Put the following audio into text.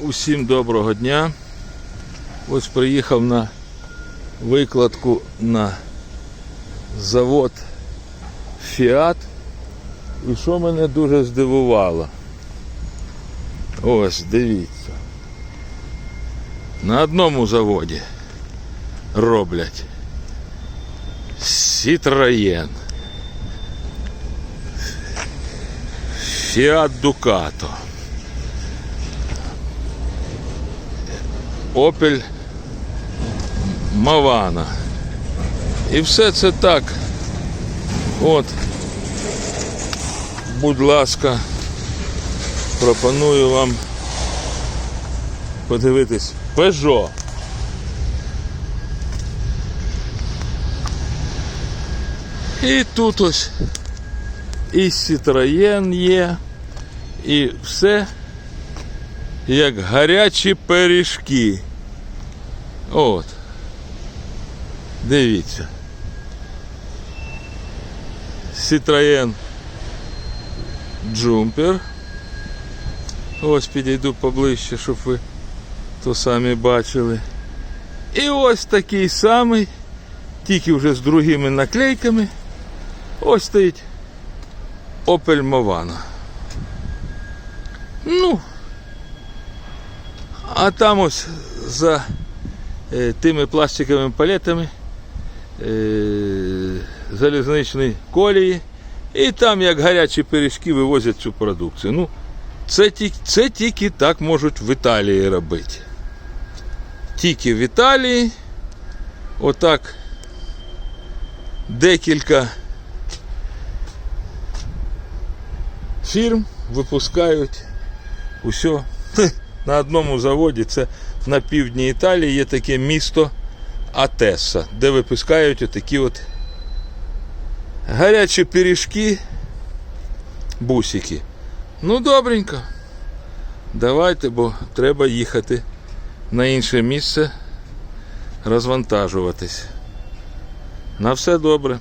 Усім доброго дня. Ось приїхав на викладку на завод Фіат. І що мене дуже здивувало. Ось, дивіться. На одному заводі роблять Citroën. Fiat Ducato. Opel Мавана. І все це так. От. Будь ласка, пропоную вам подивитись Peugeot. І тут ось і Citroën є, і все як гарячі пиріжки. От. Дивіться. Citroën Jumper. Ось підійду поближче, щоб ви то самі бачили. І ось такий самий, тільки вже з другими наклейками. Ось стоїть Opel Movano. Ну, а там ось за е, тими пластиковими палетами е, залізничні колії. І там, як гарячі пиріжки, вивозять цю продукцію. Ну, це, це тільки так можуть в Італії робити. Тільки в Італії отак декілька фірм випускають усе на одному заводі. Це на півдні Італії є таке місто Атеса, де випускають отакі от гарячі пиріжки, бусики. Ну, добренько. Давайте, бо треба їхати на інше місце розвантажуватись. На все добре.